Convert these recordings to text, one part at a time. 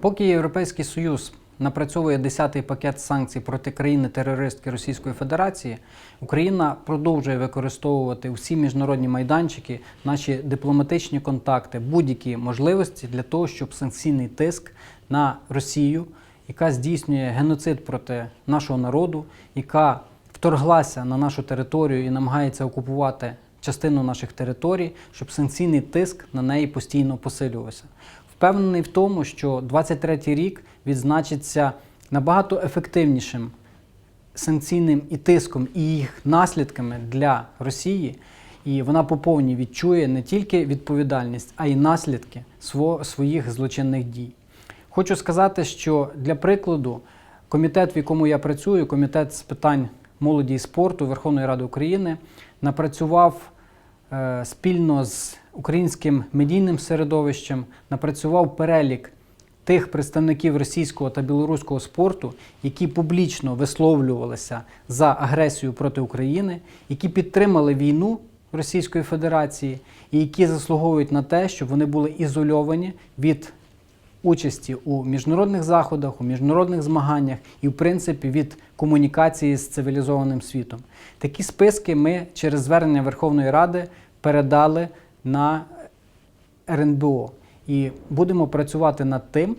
Поки Європейський Союз напрацьовує 10-й пакет санкцій проти країни-терористки Російської Федерації, Україна продовжує використовувати всі міжнародні майданчики, наші дипломатичні контакти, будь-які можливості для того, щоб санкційний тиск на Росію, яка здійснює геноцид проти нашого народу, яка вторглася на нашу територію і намагається окупувати частину наших територій, щоб санкційний тиск на неї постійно посилювався. Впевнений в тому, що 23-й рік відзначиться набагато ефективнішим санкційним і тиском, і їх наслідками для Росії. І вона по повній відчує не тільки відповідальність, а й наслідки своїх злочинних дій. Хочу сказати, що для прикладу, комітет, в якому я працюю, комітет з питань молоді і спорту Верховної Ради України, напрацював е, спільно з українським медійним середовищем, напрацював перелік тих представників російського та білоруського спорту, які публічно висловлювалися за агресію проти України, які підтримали війну Російської Федерації і які заслуговують на те, щоб вони були ізольовані від участі у міжнародних заходах, у міжнародних змаганнях і, в принципі, від комунікації з цивілізованим світом. Такі списки ми через звернення Верховної Ради передали на РНБО і будемо працювати над тим,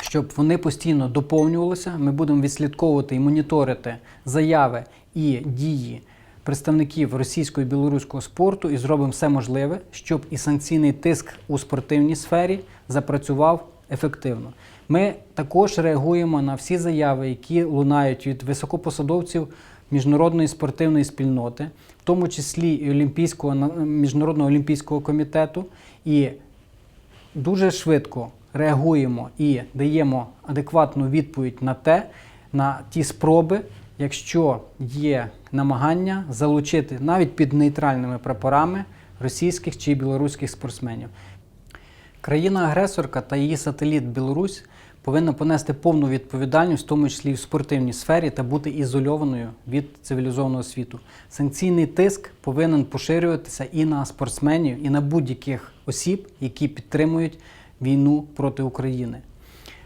щоб вони постійно доповнювалися. Ми будемо відслідковувати і моніторити заяви і дії представників російського і білоруського спорту і зробимо все можливе, щоб і санкційний тиск у спортивній сфері запрацював ефективно. Ми також реагуємо на всі заяви, які лунають від високопосадовців міжнародної спортивної спільноти, в тому числі і Олімпійського міжнародного олімпійського комітету. І дуже швидко реагуємо і даємо адекватну відповідь на те, на ті спроби, якщо є намагання залучити навіть під нейтральними прапорами російських чи білоруських спортсменів. Країна-агресорка та її сателіт Білорусь повинна понести повну відповідальність, в тому числі в спортивній сфері, та бути ізольованою від цивілізованого світу. Санкційний тиск повинен поширюватися і на спортсменів, і на будь-яких осіб, які підтримують війну проти України.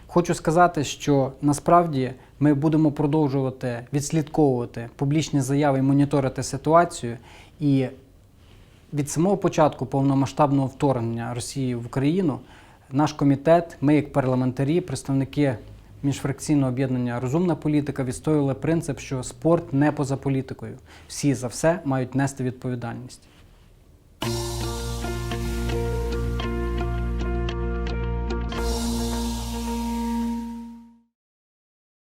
Хочу сказати, що насправді ми будемо продовжувати відслідковувати публічні заяви і моніторити ситуацію. І від самого початку повномасштабного вторгнення Росії в Україну наш комітет, ми як парламентарі, представники міжфракційного об'єднання Розумна політика відстоювали принцип, що спорт не поза політикою. Всі за все мають нести відповідальність.